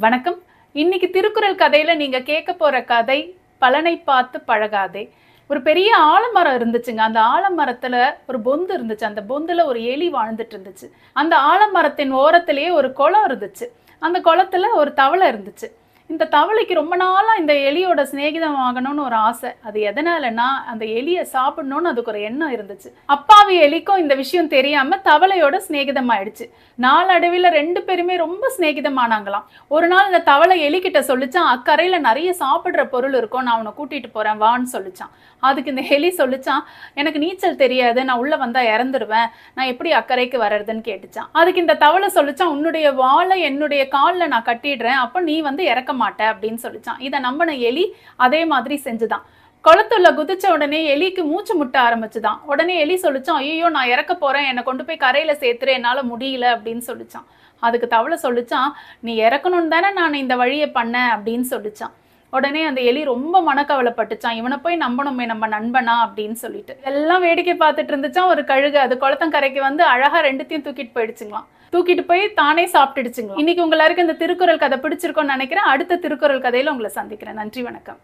வணக்கம். இன்னைக்கு திருக்குறள் கதையில நீங்க கேட்க போற கதை பலனை பார்த்து பழகாதே. ஒரு பெரிய ஆலமரம் இருந்துச்சுங்க. அந்த ஆலமரத்துல ஒரு பொந்து இருந்துச்சு. அந்த பொந்துல ஒரு எலி வாழ்ந்துட்டு இருந்துச்சு. அந்த ஆலமரத்தின் ஓரத்திலேயே ஒரு குளம் இருந்துச்சு. அந்த குளத்துல ஒரு தவளை இருந்துச்சு. இந்த தவளைக்கு ரொம்ப நாளாக இந்த எலியோட சிநேகிதம் ஆகணும்னு ஒரு ஆசை. அது எதனாலன்னா அந்த எலியை சாப்பிடணும்னு அதுக்கு ஒரு எண்ணம் இருந்துச்சு. அப்பாவி எலிக்கும் இந்த விஷயம் தெரியாம தவளையோட சிநேகிதம் ஆயிடுச்சு நாளடைவில் ரெண்டு பேருமே ரொம்ப சிநேகிதம் ஆனாங்களாம் ஒரு நாள் இந்த தவளை எலிக்கிட்ட சொல்லிச்சான் அக்கறையில் நிறைய சாப்பிட்ற பொருள் இருக்கும் நான் உன்னை கூட்டிட்டு போறேன் வான்னு சொல்லிச்சான். அதுக்கு இந்த எலி சொல்லிச்சான் எனக்கு நீச்சல் தெரியாது நான் உள்ள வந்தா இறந்துருவேன் நான் எப்படி அக்கறைக்கு வர்றதுன்னு கேட்டுச்சான். அதுக்கு இந்த தவளை சொல்லிச்சான் உன்னுடைய வாழை என்னுடைய காலில் நான் கட்டிடுறேன் அப்போ நீ வந்து இறக்க மாட்டேன் அப்படின்னு சொல்லிச்சான். இதை நம்பின எலி அதே மாதிரி செஞ்சுதான். குளத்துல குதிச்ச உடனே எலிக்கு மூச்சு முட்ட ஆரம்பிச்சுதான். உடனே எலி சொல்லிச்சான் ஐயோ நான் இறக்க போறேன். என்னை கொண்டு போய் கரையில சேர்த்துரு. என்னால முடியல. அப்படின்னு சொல்லிச்சான். அதுக்கு தவளை சொல்லிச்சான் நீ இறக்கணும்னு தானே நான் இந்த வழியை பண்ணேன். அப்படின்னு சொல்லிச்சான். உடனே அந்த எலி ரொம்ப மனக்கவலைப்பட்டுச்சான் இவனை போய் நம்பணுமே நம்ம நண்பனா அப்படின்னு சொல்லிட்டு. எல்லாம் வேடிக்கை பார்த்துட்டு இருந்துச்சான் ஒரு கழுகு அது குளத்தங்கரைக்கு வந்து அழகா ரெண்டுத்தையும் தூக்கிட்டு போயிடுச்சுங்களாம். தூக்கிட்டு போய் தானே சாப்பிட்டுடுச்சுங்களா இன்னைக்கு உங்களாருக்கு இந்த திருக்குறள் கதை பிடிச்சிருக்கோம்னு நினைக்கிறேன். அடுத்த திருக்குறள் கதையில உங்களை சந்திக்கிறேன். நன்றி வணக்கம்.